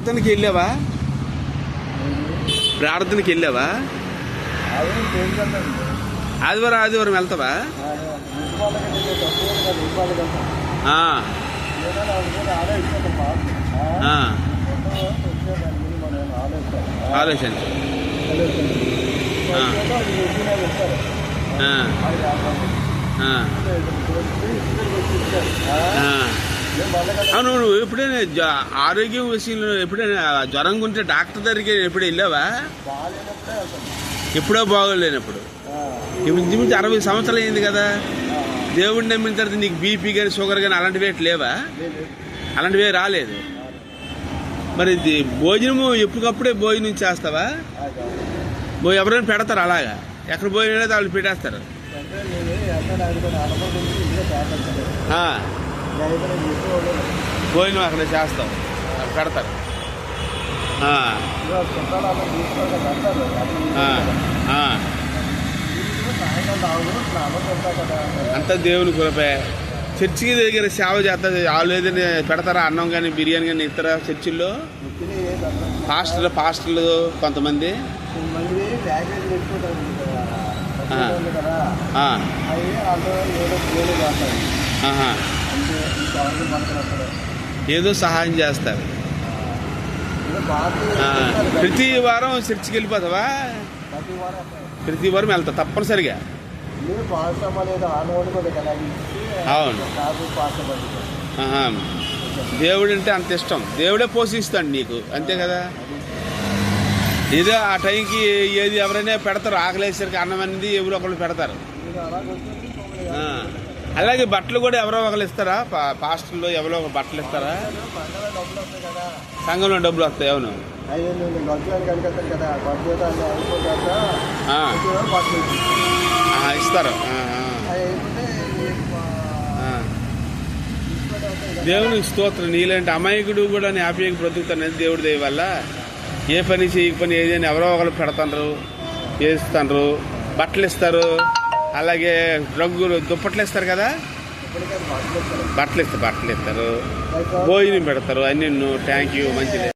ప్రార్థనకి వెళ్ళావా? ప్రార్థనకి వెళ్ళావా? ఆదివారం ఆదివారం వెళ్తావా? ఆలోచన. ఆ, ఆ. అవును నువ్వు ఎప్పుడైనా ఆరోగ్యం విషయంలో ఎప్పుడైనా జ్వరం ఉంటే డాక్టర్ దగ్గరికి ఎప్పుడు వెళ్ళావా? ఎప్పుడో బాగోలేనప్పుడు. ఇంచుమించు అరవై సంవత్సరాలు అయింది కదా. దేవుడిని నమ్మిన తర్వాత నీకు బీపీ కానీ షుగర్ కానీ అలాంటివి లేవా? అలాంటివి రాలేదు. మరి భోజనము ఎప్పటికప్పుడే భోజనం చేస్తావా? ఎవరైనా పెడతారు అలాగా? ఎక్కడ భోజనం వాళ్ళు పెట్టేస్తారు. భోజనం అక్కడ చేస్తాం. పెడతారు. అంతా దేవుని కృపే. చర్చికి దగ్గర సేవ చేస్తారు వాళ్ళు ఏదైనా పెడతారా అన్నం కానీ బిర్యానీ కానీ ఇస్తారా చర్చిల్లో? పాస్టర్లు పాస్టర్లు కొంతమంది. ఆహా. ఏదో సహాయం చేస్తారు. ప్రతి వారం చర్చికి వెళ్ళిపోతావా? ప్రతి వారం వెళ్తా తప్పనిసరిగా. అవును. దేవుడు అంటే అంత ఇష్టం. దేవుడే పోషిస్తాడు నీకు అంతే కదా? ఏదో ఆ టైంకి ఏది ఎవరైనా పెడతారు ఆకలేసరికి అన్నం అనేది ఎవరో ఒకళ్ళు పెడతారు. అలాగే బట్టలు కూడా ఎవరో ఒకరు ఇస్తారా? పా- పాస్టర్లో ఎవరో ఒక బట్టలు ఇస్తారా? సంఘంలో డబ్బులు వస్తాయి అవును. ఇస్తారు. దేవునికి స్తోత్రం. నీలాంటి అమాయకుడు కూడా హ్యాపీగా బ్రతుకుతానని దేవుడి దయ వల్ల ఏ పని చేయకపోయినా పని ఏదైనా ఎవరో ఒకరు పెడతారు చేస్తారు బట్టలు ఇస్తారు. అలాగే రంగులు దుప్పట్లు ఇస్తారు కదా? బట్టలు ఇస్తారు బట్టలు ఇస్తారు భోజనం పెడతారు అన్ని థ్యాంక్ యూ మంచిది.